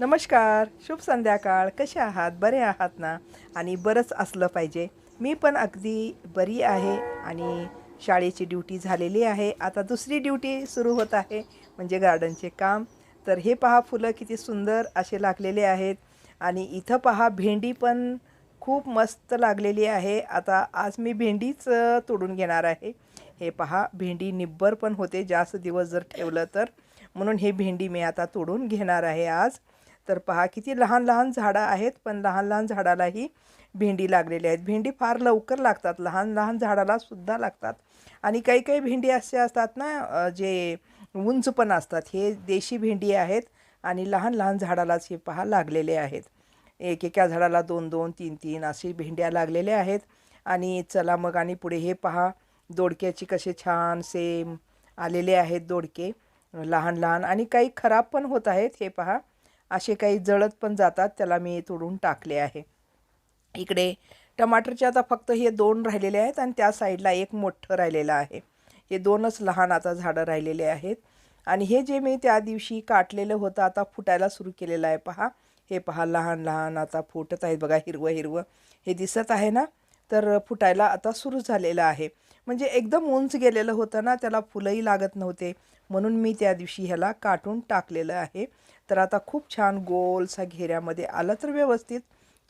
नमस्कार शुभ संध्याकाळ. कसे आहात? बरे आहात ना? आणि बरंच असलं पाहिजे. मी पण अगदी बरी आहे आणि शाळेची ड्युटी झालेली आहे. आता दुसरी ड्युटी सुरू होत आहे म्हणजे गार्डनचे काम. तर हे पहा फुलं किती सुंदर असे लागलेले आहेत. आणि इथं पहा भेंडी पण खूप मस्त लागलेली आहे. आता आज मी भेंडीच तोडून घेणार आहे. हे पहा भेंडी निब्बर पण होते जास्त दिवस जर ठेवलं तर. म्हणून हे भेंडी मी आता तोडून घेणार आहे आज. तर पहा किती लहान लहान झाडं आहेत पण लहान लहान झाडालाही भेंडी लागलेली आहेत. भेंडी फार लवकर लागतात लहान लहान झाडाला सुद्धा लागतात. आणि काही काही भेंडी असे असतात ना जे उंच पण असतात हे देशी भेंडी आहेत आणि लहान लहान झाडालाच हे पहा लागलेले आहेत. एक एका झाडाला दोन दोन तीन तीन अशी भेंड्या लागलेल्या आहेत. आणि चला मग आणि पुढे हे पहा दोडक्याची कसे छान सेम आलेले आहेत दोडके लहान लहान. आणि काही खराब पण होत आहेत हे पहा. असे काही जळत पण जातात त्याला मी तोडून टाकले आहे. इकडे टमाटरचे आता फक्त हे दोन राहिलेले आहेत आणि त्या साईडला एक मोठं राहिलेलं आहे. हे दोनच लहान आता झाडं राहिलेले आहेत. आणि हे जे मी त्या दिवशी काटलेलं होतं आता फुटायला सुरू केलेलं आहे पहा. हे पहा लहान लहान आता फुटत आहेत बघा हिरवं हिरवं. हे दिसत आहे ना? तर फुटायला आता सुरू झालेलं आहे. म्हणजे एकदम उंच गेलेलं होतं ना त्याला फुलंही लागत नव्हते. म्हणून मी त्या दिवशी ह्याला काटून टाकलेलं आहे. तर आता खूप छान गोलसा घेऱ्यामध्ये आलं तर व्यवस्थित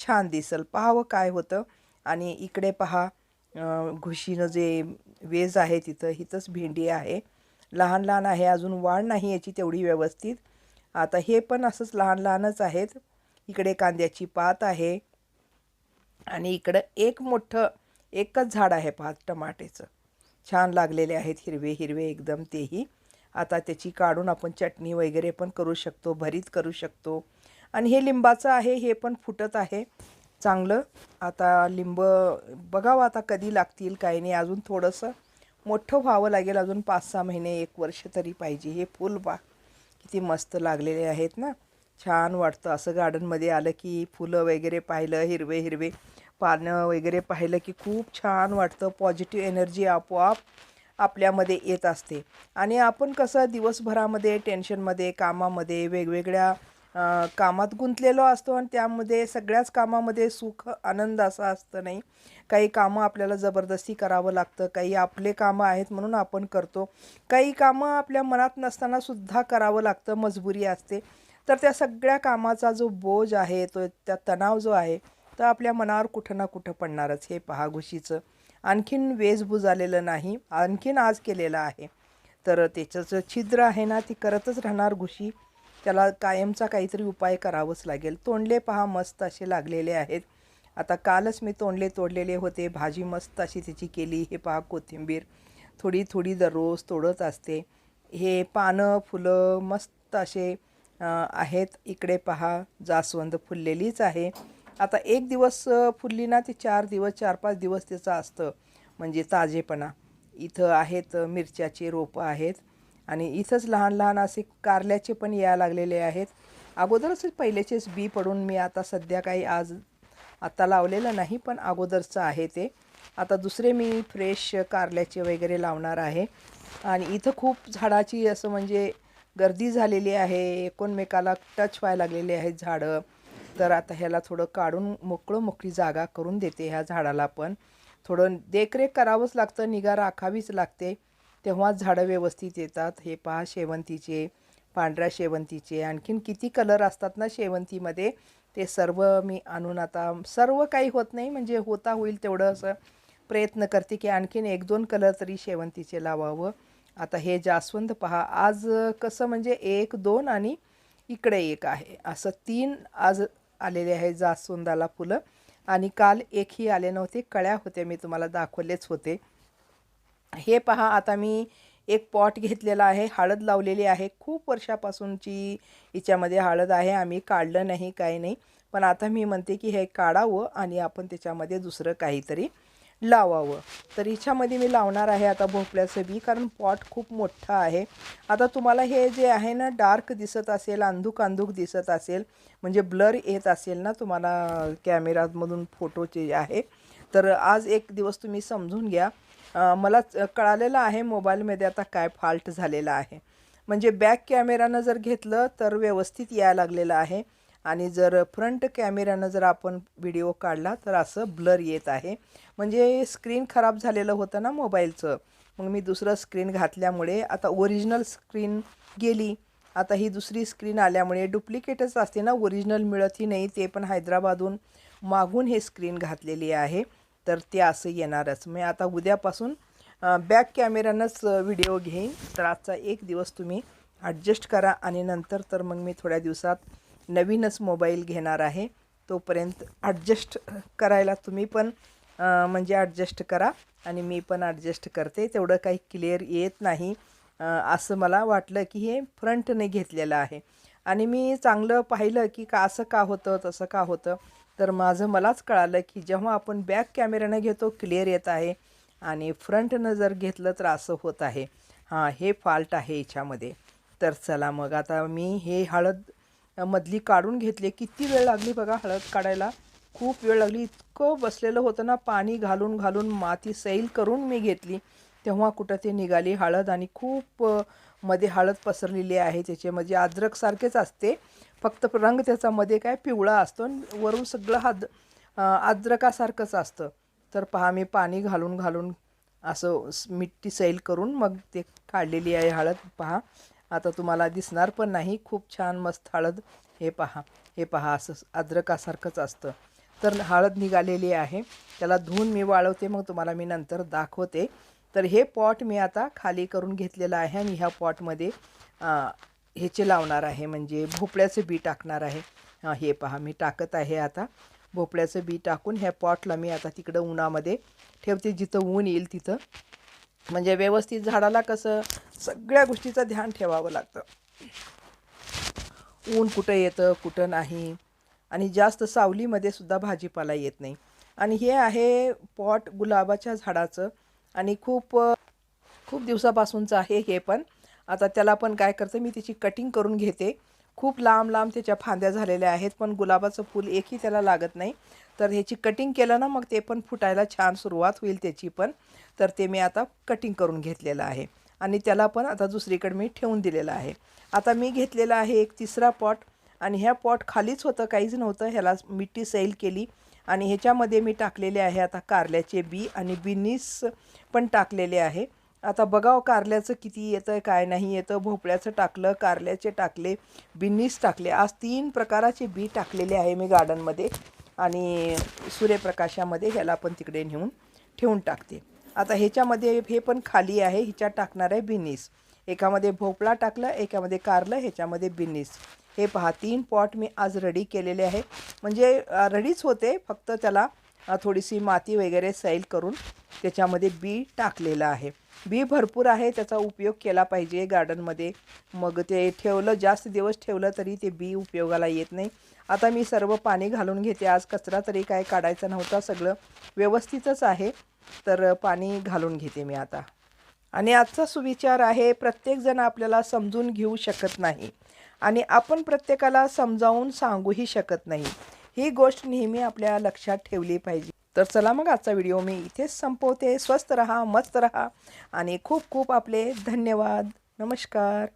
छान दिसल. पहावं काय होतं. आणि इकडे पहा घुशीनं जे वेज आहे तिथं हिथंच भेंडी आहे. लहान लहान आहे अजून वाढ नाही याची तेवढी व्यवस्थित. आता हे पण असंच लहान लहानच आहेत. इकडे कांद्याची पात आहे. आणि इकडं एक मोठं एकच झाड आहे पहा टमाटेचं. छान लागलेले आहेत हिरवे हिरवे एकदम तेही. आता त्याची काढून आपण चटणी वगैरे पण करू शकतो भरीत करू शकतो. आणि हे लिंबाचं आहे हे पण फुटत आहे. चांगलं. आता लिंब बघावं आता कधी लागतील काही नाही. अजून थोडंसं मोठं व्हावं लागेल. अजून पाच सहा महिने एक वर्ष तरी पाहिजे. हे फुल बा किती मस्त लागलेले आहेत ना. छान वाटतं. असं गार्डनमध्ये आलं की फुलं वगैरे पाहिलं हिरवे हिरवे पानं वगैरे पाहिलं की खूप छान वाटतं. पॉझिटिव्ह एनर्जी आपोआप आपल्यामध्ये येत असते. आणि आपण कसं दिवसभरामध्ये टेन्शनमध्ये कामामध्ये वेगवेगळ्या कामात गुंतलेलो असतो आणि त्यामध्ये सगळ्याच कामामध्ये सुख आनंद असा असतं नाही. काही कामं आपल्याला जबरदस्ती करावं लागतं काही आपले कामं आहेत म्हणून आपण करतो. काही कामं आपल्या मनात नसताना सुद्धा करावं लागतं मजबुरी असते. तर त्या सगळ्या कामाचा जो बोज आहे तो त्या तणाव जो आहे तर आपल्या मनावर कुठं ना कुठं पडणारच. हे पहा घुशीचं. आणखीन वेशभूज आलेलं नाही आणखीन आज केलेलं आहे. तर त्याचं जे छिद्र आहे ना ती करतच राहणार घुशी. त्याला कायमचा काहीतरी उपाय करावंच लागेल. तोंडले पहा मस्त असे लागलेले आहेत. आता कालच मी तोंडले तोडलेले होते. भाजी मस्त अशी त्याची केली. हे पहा कोथिंबीर. थोडी थोडी दररोज तोडत असते. हे पानं फुलं मस्त असे आहेत. इकडे पहा जास्वंद फुललेलीच आहे. आता एक दिवस फुलली ना ती चार दिवस चार पाच दिवस त्याचं असतं. म्हणजे ताजेपणा. इथं आहेत मिरच्याचे रोपं आहेत. आणि इथंच लहान लहान असे कारल्याचे पण या लागलेले आहेत. अगोदरच पहिलेचेच बी पडून मी आता सध्या काही आज आत्ता लावलेलं नाही पण अगोदरचं आहे ते. आता दुसरे मी फ्रेश कारल्याचे वगैरे लावणार आहे. आणि इथं खूप झाडाची असं म्हणजे गर्दी झालेली आहे. एकोणमेकाला टच व्हायला लागलेली आहेत झाडं. तर आता ह्याला थोडं काढून मोकळं मोकळी जागा करून देते ह्या झाडाला पण. थोडं देखरेख करावंच लागतं निगा राखावीच लागते. तेव्हाच झाडं व्यवस्थित येतात. हे पहा शेवंतीचे पांढऱ्या शेवंतीचे. आणखीन किती कलर असतात ना शेवंतीमध्ये ते सर्व मी आणून आता सर्व काही होत नाही म्हणजे होता होईल तेवढं असं प्रयत्न करते की आणखीन एक दोन कलर तरी शेवंतीचे लावावं. आता हे जास्वंद पहा. आज कसं म्हणजे एक दोन आणि इकडे एक आहे. असं तीन आज आलेले आहे जास्वंदाला फुलं. आणि काल एकही आले नव्हते कळ्या होत्या मी तुम्हाला दाखवलेच होते. हे पहा आता मी एक पॉट घेतलेला आहे हळद लावलेली आहे. खूप वर्षापासूनची हिच्यामध्ये हळद आहे आम्ही काढलं नाही काही नाही. पण आता मी म्हणते की हे काढावं आणि आपण त्याच्यामध्ये दुसरं काहीतरी लावावं. तर हिच्यामध्ये मी लावणार आहे आता भोपळ्याचं बी कारण पॉट खूप मोठं आहे. आता तुम्हाला हे जे आहे ना डार्क दिसत असेल अंधुक अंधुक दिसत असेल म्हणजे ब्लर येत असेल ना तुम्हाला कॅमेरामधून फोटोचे आहे तर आज एक दिवस तुम्ही समजून घ्या. मला कळालेलं आहे मोबाईलमध्ये आता काय फॉल्ट झालेला आहे. म्हणजे बॅक कॅमेरानं जर घेतलं तर व्यवस्थित यायला लागलेलं आहे. आणि जर फ्रंट कॅमेऱ्यानं जर आपण व्हिडिओ काढला तर असं ब्लर येत आहे. म्हणजे स्क्रीन खराब झालेलं होतं ना मोबाईलचं. मग मी दुसरं स्क्रीन घातल्यामुळे आता ओरिजिनल स्क्रीन गेली. आता ही दुसरी स्क्रीन आल्यामुळे डुप्लिकेटच असते ना ओरिजिनल मिळतही नाही ते पण हैदराबादहून मागून हे स्क्रीन घातलेली आहे. तर ते असं येणारच. मी आता उद्यापासून बॅक कॅमेऱ्यानंच व्हिडिओ घेईन. तर आजचा एक दिवस तुम्ही ॲडजस्ट करा आणि नंतर तर मग मी थोड्या दिवसात नवीनच मोबाईल घेणार आहे. तोपर्यंत ॲडजस्ट करायला तुम्ही पण म्हणजे ॲडजस्ट करा आणि मी पण ॲडजस्ट करते. तेवढं काही क्लिअर येत नाही असं मला वाटलं की हे फ्रंटने घेतलेलं आहे. आणि मी चांगलं पाहिलं की का असं का होतं तसं का होतं तर माझं मलाच कळालं की जेव्हा आपण बॅक कॅमेऱ्यानं घेतो क्लिअर येत आहे. आणि फ्रंटनं जर घेतलं तर असं होत आहे. हां हे फॉल्ट आहे याच्यामध्ये. तर चला मग आता मी हे हळद मधली काढून घेतली. किती वेळ लागली बघा हळद काढायला. खूप वेळ लागली. इतकं बसलेलं होतं ना पाणी घालून घालून माती सैल करून मी घेतली. तेव्हा कुठं ते निघाली हळद आणि खूप मध्ये हळद पसरलेली आहे त्याचे म्हणजे अद्रकसारखेच असते. फक्त रंग त्याचा मध्ये काय पिवळा असतो आणि वरून सगळं हाद अद्रकासारखंच असतं. तर पहा मी पाणी घालून घालून असं मिट्टी सैल करून मग ते काढलेली आहे हळद. पहा आता तुम्हाला दिसणार पण नाही. खूप छान मस्त हळद हे पहा. हे पहा असं अद्रकासारखंच असतं. तर हळद निघालेली आहे. त्याला धुवून मी वाळवते. मग तुम्हाला मी नंतर दाखवते. तर हे पॉट मी आता खाली करून घेतलेलं आहे आणि ह्या पॉटमध्ये ह्याचे लावणार आहे. म्हणजे भोपळ्याचं बी टाकणार आहे. हे पहा मी टाकत आहे आता. भोपळ्याचं बी टाकून ह्या पॉटला मी आता तिकडं उन्हामध्ये ठेवते. जिथं ऊन येईल तिथं. म्हणजे व्यवस्थित झाडाला कसं सगळ्या गोष्टीचं ध्यान ठेवावं लागतं. ऊन कुठं येतं कुठं नाही. आणि जास्त सावलीमध्ये सुद्धा भाजीपाला येत नाही. आणि हे आहे पॉट गुलाबाच्या झाडाचं. आणि खूप खूप दिवसापासूनचं आहे हे पण. आता त्याला पण काय करतं मी त्याची कटिंग करून घेते. खूप लांब लांब त्याच्या फांद्या झालेल्या आहेत पण गुलाबाचं फूल एकही त्याला लागत नाही. तर ह्याची कटिंग केलं ना मग ते पण फुटायला छान सुरुवात होईल त्याची पण. तर ते मी आता कटिंग करून घेतलेलं आहे. आणि त्याला पण आता दुसरीकडे मी ठेवून दिलेलं आहे. आता मी घेतलेला आहे एक तिसरा पॉट आणि ह्या पॉट खालीच होतं काहीच नव्हतं. ह्याला मिट्टी सैल केली आणि ह्याच्यामध्ये मी टाकलेले आहे आता कारल्याचे बी आणि बिनीस पण टाकलेले आहे. आता बघाव कारल्याचं किती येतं काय नाही येतं. भोपळ्याचं टाकलं कारल्याचे टाकले बिन्नीस टाकले. आज तीन प्रकाराचे बी टाकलेले आहे मी गार्डनमध्ये आणि सूर्यप्रकाशामध्ये ह्याला पण तिकडे नेऊन ठेवून टाकते. आता ह्याच्यामध्ये हे पण खाली आहे ह्याच्यात टाकणार आहे बिन्नीस. एकामध्ये भोपळा टाकलं एकामध्ये कारलं ह्याच्यामध्ये बिन्नीस. हे पहा तीन पॉट मी आज रेडी केलेले आहे. म्हणजे रेडीच होते फक्त त्याला थोडीशी माती वगैरे सैल करून त्याच्यामध्ये बी टाकलेलं आहे. बी भरपूर आहे त्याचा उपयोग केला पाहिजे गार्डनमध्ये मग ते ठेवलं जास्त दिवस ठेवलं तरी ते बी उपयोगाला येत नाही. आता मी सर्व पाणी घालून घेते आज कचरा तरी काय काढायचा नव्हता सगळं व्यवस्थितच आहे. तर पाणी घालून घेते मी आता. आणि आजचा सुविचार आहे प्रत्येकजण आपल्याला समजून घेऊ शकत नाही. आणि आपण प्रत्येकाला समजावून सांगूही शकत नाही. ही गोष्ट नेहमी आपल्या लक्षात ठेवली पाहिजे. तर चला मग आजचा व्हिडिओ मी इथेच संपवते. स्वस्त रहा मस्त रहा. आणि खूप खूप आपले धन्यवाद. नमस्कार.